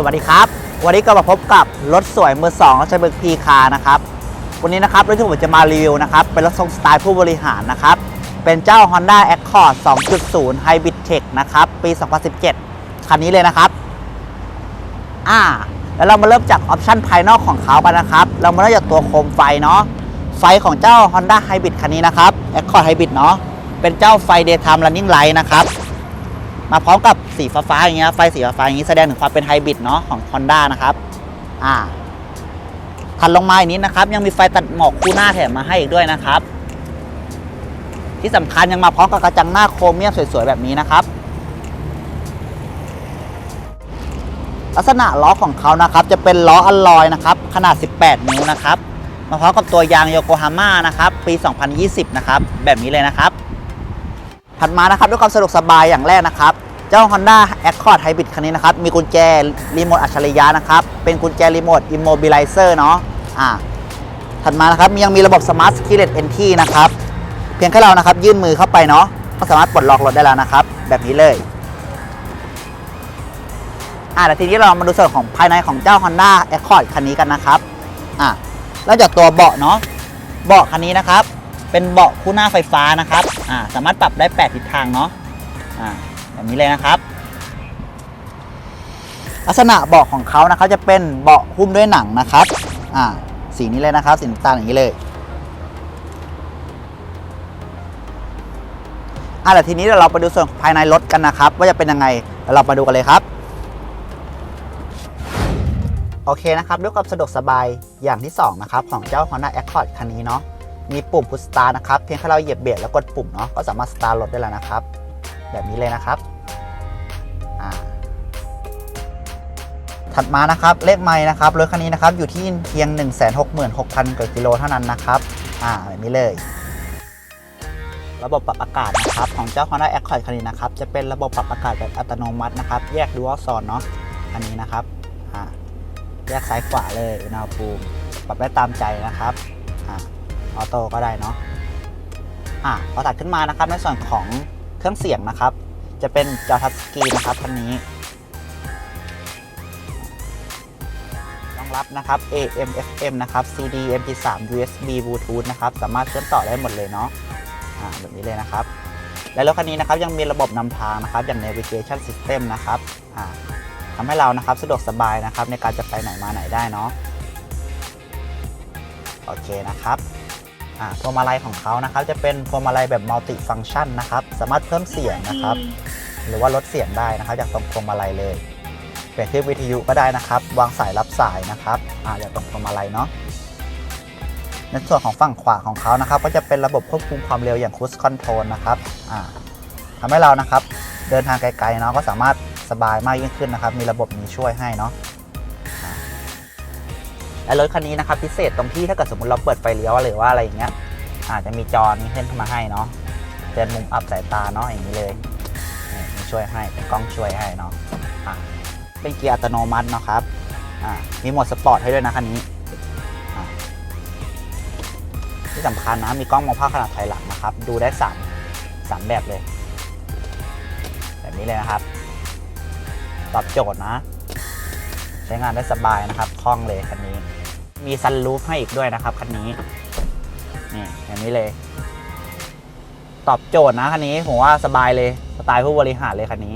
สวัสดีครับ วันนี้ก็มาพบกับรถสวยมือสองรถใช้เบิร์กพีคานะครับ วันนี้นะครับรถที่ผมจะมารีวิวนะครับ เป็นรถทรงสไตล์ผู้บริหารนะครับ เป็นเจ้า Honda Accord 2.0 Hybrid Tech นะครับ ปี 2017 คันนี้เลยนะครับ อ่า แล้วเรามาเริ่มจากออปชันภายนอกของเขากันนะครับ เรามาเริ่มจากตัวโคมไฟเนาะ ไฟของเจ้า Honda Hybrid คันนี้นะครับ Accord Hybrid เนาะ เป็นเจ้าไฟ Daytime Running Light นะครับ มาพร้อมกับสีฟ้าๆอย่างเงี้ยไฟสีฟ้าๆอย่างนี้แสดงถึงความเป็นไฮบริดเนาะของ Honda นะครับอ่าถัดลงมาอีกนิดนะครับ ยังมีไฟตัดหมอกคู่หน้าแถมมาให้อีกด้วยนะครับ ที่สำคัญยังมาพร้อมกับกระจังหน้าโครเมียมสวยๆแบบนี้นะครับ ลักษณะล้อของเขานะครับ จะเป็นล้ออลลอยนะครับ ขนาด 18 นิ้วนะครับมาพร้อมกับตัวยางโยโกฮาม่านะครับ ปี 2020 นะครับ แบบนี้เลยนะครับ ถัดมานะครับด้วยความสะดวกสบายอย่างแรกนะครับ เจ้า Honda Accord Hybrid คันนี้นะครับ มีกุญแจรีโมทอัจฉริยะนะครับ เป็นกุญแจรีโมท Immobilizer เนาะอ่าถัดมานะครับยังมีระบบ Smart Keyless Entry นะครับ เพียงแค่เรานะครับ ยื่นมือเข้าไปเนาะก็สามารถปลดล็อกรถได้แล้วนะครับ แบบนี้เลยอ่าแต่ทีนี้เรามาดูส่วนของภายในของเจ้า Honda Accord คันนี้กันนะครับอ่าแล้วจากตัวเบาะเนาะเบาะคันนี้นะครับ เป็นเบาะคู่หน้าไฟฟ้านะครับอ่าสามารถปรับได้ 8 ทิศทางเนาะอ่าแบบนี้เลยนะครับ ลักษณะเบาะของเขานะครับจะเป็นเบาะหุ้มด้วยหนังนะครับอ่าสีนี้เลยนะครับสีน้ำตาลอย่างนี้เลยอ่าแต่ทีนี้เดี๋ยวเราไปดูส่วนภายในรถกันนะครับ ว่าจะเป็นยังไงเดี๋ยวเรามาดูกันเลยครับโอเคนะครับด้วยความสะดวกสบายอย่างที่ 2 นะครับ ของเจ้า Honda Accord คันนี้เนาะ มีปุ่ม push start นะครับ เพียงแค่เราเหยียบเบรกแล้วกดปุ่มเนาะก็สามารถสตาร์ทรถได้แล้วนะครับ แบบนี้เลยนะครับถัดมานะครับเลขไม้นะครับรถคันนี้นะครับอยู่ที่เพียง 166,000กว่ากิโลเท่านั้นนะครับอ่าแบบนี้เลย ระบบปรับอากาศนะครับของเจ้า Honda Accord คันนี้นะครับจะเป็นระบบปรับอากาศแบบอัตโนมัตินะครับ แยก Dual Zone เนาะอันนี้นะครับอ่าแยกซ้ายขวาเลยอุณหภูมิปรับได้ตามใจนะครับอ่า ออโต้ก็ได้เนาะอะพอตัดขึ้นมานะครับในส่วนของเครื่องเสียงนะครับ จะเป็นจอทัชสกรีนนะครับคันนี้รองรับนะครับ AM FM นะครับ CD MP3 USB Bluetooth นะครับ สามารถเชื่อมต่อได้หมดเลยเนาะอ่าแบบนี้เลยนะครับ และรถคันนี้นะครับยังมีระบบนำทางนะครับ อย่าง Navigation System นะครับอ่าทำให้เรานะครับสะดวกสบายนะครับในการจะไปไหนมาไหนได้เนาะโอเคนะครับ พวงมาลัยของเขานะครับจะเป็นพวงมาลัยแบบมัลติฟัง c t ชันนะครับสามารถเพิ่มเสียงนะครับ หรือว่าลดเสียงได้นะครับ จากตรงพวงมาลัยเลยเปลี่ยนที่วิทยุก็ได้นะครับ วางสายรับสายนะครับอ่าจากตรงพวงมาลัยเนาะในส่วนของฝั่งขวาของเขานะครับ ก็จะเป็นระบบควบคุมความเร็วอย่าง Cruise Control นะครับอ่าทำให้เรานะครับ เดินทางไกลๆเนาะก็สามารถสบายมากยิ่งขึ้นนะครับ มีระบบนี้ช่วยให้เนาะ และรถคันนี้นะครับพิเศษตรงที่ถ้าเกิดสมมติเราเปิดไฟเลี้ยวหรือว่าอะไรอย่างเงี้ยอาจจะมีจอนี้ขึ้นมาให้เนาะเตือนมุมอับสายตาเนาะอย่างนี้เลยมีช่วยให้เป็นกล้องช่วยให้เนาะะเป็นเกียร์อัตโนมัติเนาะครับมีโหมดสปอร์ตให้ด้วยนะคันนี้ที่สำคัญนะมีกล้องมองภาพขนาดถอยหลังนะครับ ดูได้สามสามแบบเลย แบบนี้เลยนะครับ ตอบโจทย์นะ ใช้งานได้สบายนะครับคล่องเลยคันนี้ มีซันรูฟให้อีกด้วยนะครับคันนี้นี่อย่างนี้เลย ตอบโจทย์นะคันนี้ผมว่าสบายเลยสไตล์ผู้บริหารเลยคันนี้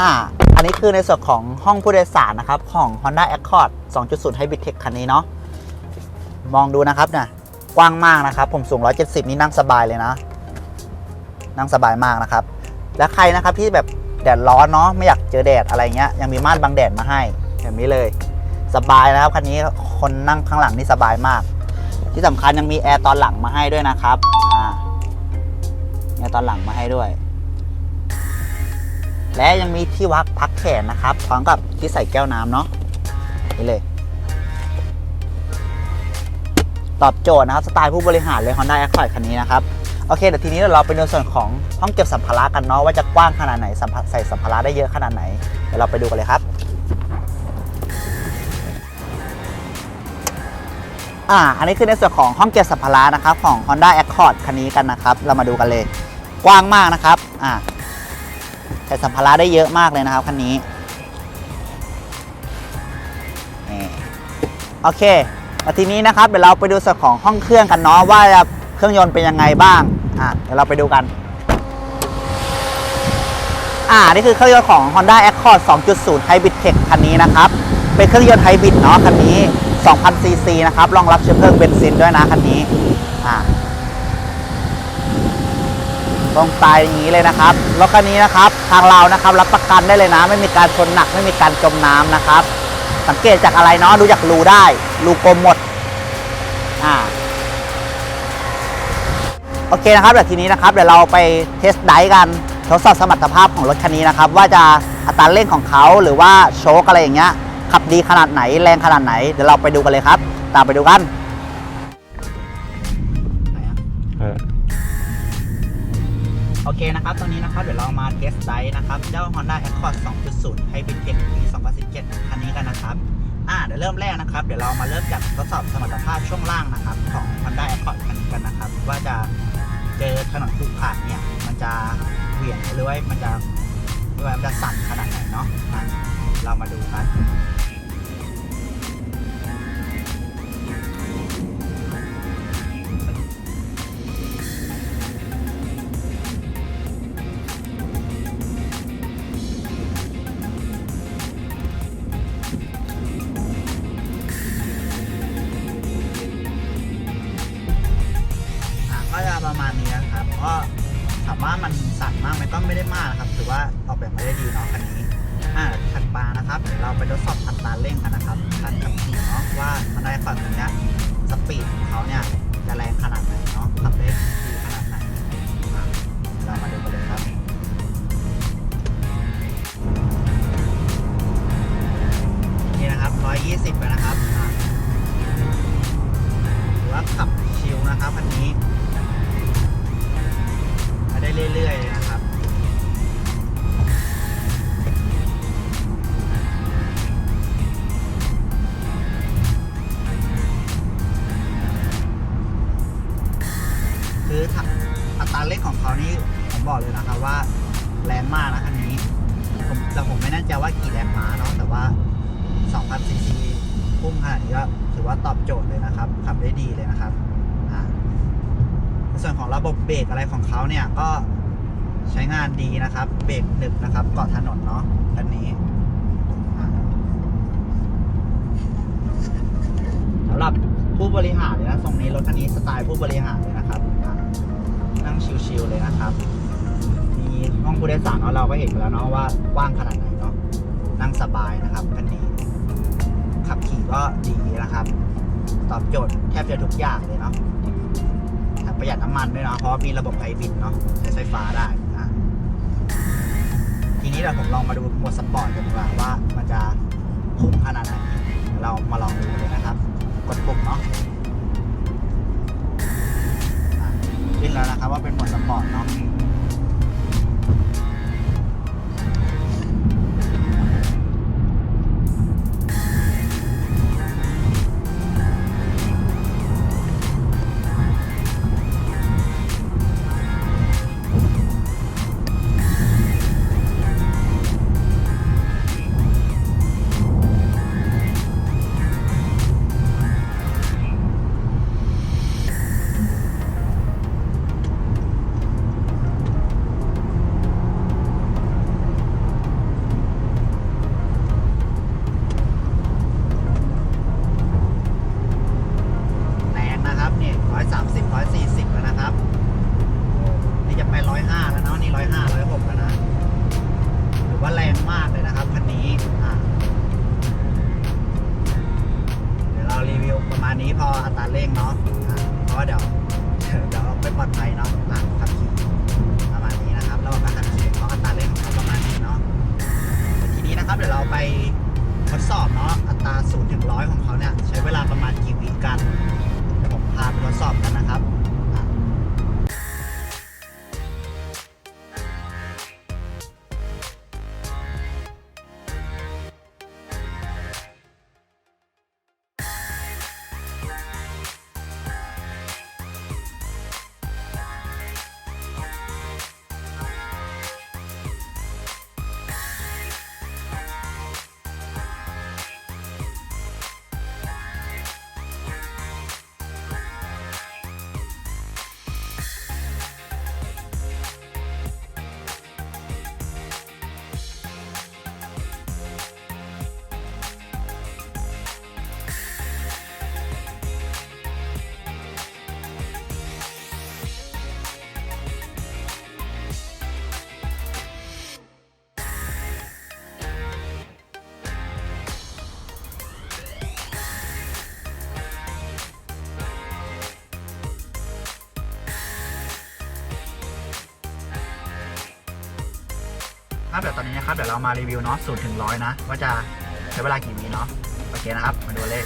อ่าอันนี้คือในส่วนของห้องผู้โดยสารนะครับ ของ Honda Accord 2.0 Hybrid Tech คันนี้เนาะมองดูนะครับนะกว้างมากนะครับ ผมสูง 170 นี่นั่งสบายเลยนะ นั่งสบายมากนะครับ และใครนะครับที่แบบแดดร้อนเนาะไม่อยากเจอแดดอะไรเงี้ยยังมีม่านบังแดดมาให้แบบนี้เลย สบายนะครับคันนี้คนนั่งข้างหลังนี่สบายมาก ที่สำคัญยังมีแอร์ตอนหลังมาให้ด้วยนะครับอ่าแอร์ตอนหลังมาให้ด้วย และยังมีที่วักพักแขนนะครับพร้อมกับที่ใส่แก้วน้ำเนาะนี่เลยตอบโจทย์นะครับสไตล์ผู้บริหารเลย Honda Accord คันนี้นะครับ โอเคเดี๋ยวทีนี้เราไปดูส่วนของห้องเก็บสัมภาระกันเนาะว่าจะกว้างขนาดไหนใส่สัมภาระได้เยอะขนาดไหนเดี๋ยวเราไปดูกันเลยครับอ่าอันนี้คือในส่วนของห้องเก็บสัมภาระนะครับของ Honda Accord คันนี้กันนะครับ เรามาดูกันเลย กว้างมากนะครับอ่าใส่สัมภาระได้เยอะมากเลยนะครับคันนี้โอเคแล้วทีนี้นะครับเดี๋ยวเราไปดูส่วนของห้องเครื่องกันเนาะว่า เครื่องยนต์เป็นยังไงบ้างอ่าเดี๋ยวเราไปดูกัน อ่านี่คือเครื่องยนต์ของ Honda Accord 2.0 Hybrid Tech คันนี้นะครับ เป็นเครื่องยนต์ไฮบริดเนาะคันนี้ 2,000 ซีซีนะครับรองรับเชื้อเพลิงเบนซินด้วยนะคันนี้อ่าตรงตายอย่างนี้เลยนะครับรถคันนี้นะครับ ทางเรานะครับรับประกันได้เลยนะ ไม่มีการชนหนักไม่มีการจมน้ำนะครับ สังเกตจากอะไรเนาะดูจากรูได้รูกลมหมดอ่า โอเคนะครับเดี๋ยวทีนี้นะครับเดี๋ยวเราไปเทสไดกันทดสอบสมรรถภาพของรถคันนี้นะครับ ว่าจะอัตราเร่งของเขาหรือว่าโชคอะไรอย่างเงี้ยขับดีขนาดไหนแรงขนาดไหนเดี๋ยวเราไปดูกันเลยครับ ตามไปดูกันโอเคนะครับตอนนี้นะครับเดี๋ยวเรามาเทสไดนะครับเจ้า Honda Accord 2.0 Hybrid Tech ปี2017 คันนี้กันนะครับอ่าเดี๋ยวเริ่มแรกนะครับ เดี๋ยวเรามาเริ่มจากทดสอบสมรรถภาพช่วงล่างนะครับ ของ Honda Accord คันนี้กันนะครับ ว่าจะ เจอถนนขรุขระเนี่ย มันจะเหวี่ยงหรือว่ามันจะหรือว่ามันจะสั่นขนาดไหนเนาะเรามาดูกัน เขาเนี่ยก็ใช้งานดีนะครับ เบรกหนึบนะครับ เกาะถนนเนาะคันนี้สำหรับผู้บริหารเลยนะทรงนี้รถคันนี้สไตล์ผู้บริหารเลยนะครับ นั่งชิลๆเลยนะครับ มีห้องผู้โดยสารเนาะเราก็เห็นแล้วเนาะว่ากว้างขนาดไหนเนาะนั่งสบายนะครับคันนี้ ขับขี่ก็ดีนะครับ ตอบโจทย์แทบจะทุกอย่างเลยเนาะ ประหยัดน้ำมันด้วยเนาะเพราะมีระบบไฮบริดเนาะใช้ไฟฟ้าได้นะทีนี้เราผมลองมาดูโหมดสปอร์ตกันดีกว่าว่ามันจะพุ่งขนาดไหนเรามาลองดูเลยนะครับ กดปุ่มเนาะขึ้นแล้วนะครับว่าเป็นโหมดสปอร์ตเนาะ พออัตราเร่งเนาะเพราะว่าเดี๋ยวเดี๋ยวไม่ปลอดภัยเนาะหลังขับขี่ประมาณนี้นะครับแล้วก็รขับขี่เพราะอัตราเร่งเขาประมาณนี้เนาะทีนี้นะครับเดี๋ยวเราไปทดสอบเนาะอัตรา0ถึง100 ของเขาเนี่ยใช้เวลาประมาณกี่วิกันเดี๋ยวผมพาไปทดสอบกันนะครับ ครับเดี๋ยวตอนนี้นะครับเดี๋ยวเรามารีวิวเนาะศูนย์ถึงร้อยนะว่าจะใช้เวลากี่วิเนาะโอเคนะครับมาดูเลข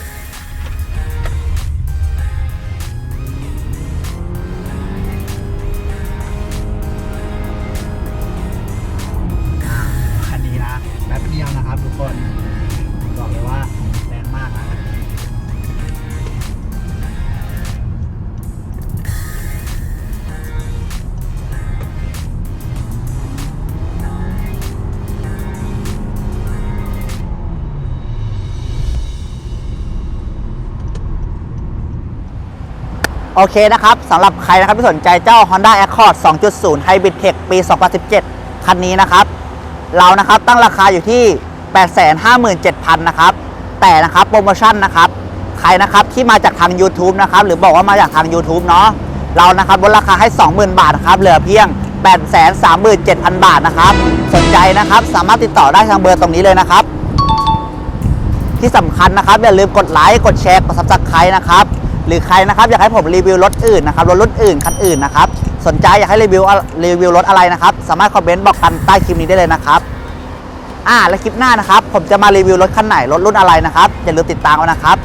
โอเคนะครับสำหรับใครนะครับที่สนใจเจ้า Honda Accord 2.0 Hybrid Tech ปี 2017 คันนี้นะครับ เรานะครับตั้งราคาอยู่ที่ 857,000 นะครับ แต่นะครับโปรโมชั่นนะครับ ใครนะครับที่มาจากทาง YouTube นะครับ หรือบอกว่ามาจากทาง YouTube เนาะเรานะครับลดราคาให้ 20,000 บาทนะครับ เหลือเพียง 837,000 บาทนะครับ สนใจนะครับสามารถติดต่อได้ทางเบอร์ตรงนี้เลยนะครับ ที่สำคัญนะครับอย่าลืมกดไลค์กดแชร์กดซับสไครต์นะครับ หรือใครนะครับอยากให้ผมรีวิวรถอื่นนะครับรถรุ่นอื่นคันอื่นนะครับสนใจอยากให้รีวิวรีวิวรถอะไรนะครับ สามารถคอมเมนต์บอกกันใต้คลิปนี้ได้เลยนะครับอ่าและคลิปหน้านะครับ ผมจะมารีวิวรถคันไหนรถรุ่นอะไรนะครับอย่าลืมติดตามกันนะครับ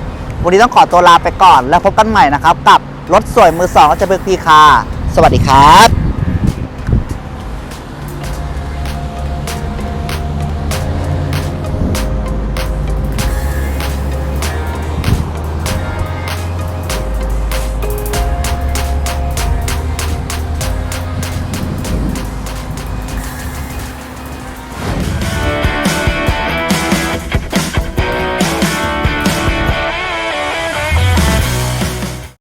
วันนี้ต้องขอตัวลาไปก่อน แล้วพบกันใหม่นะครับ กับรถสวยมือสองจะเป็นพีคาสวัสดีครับ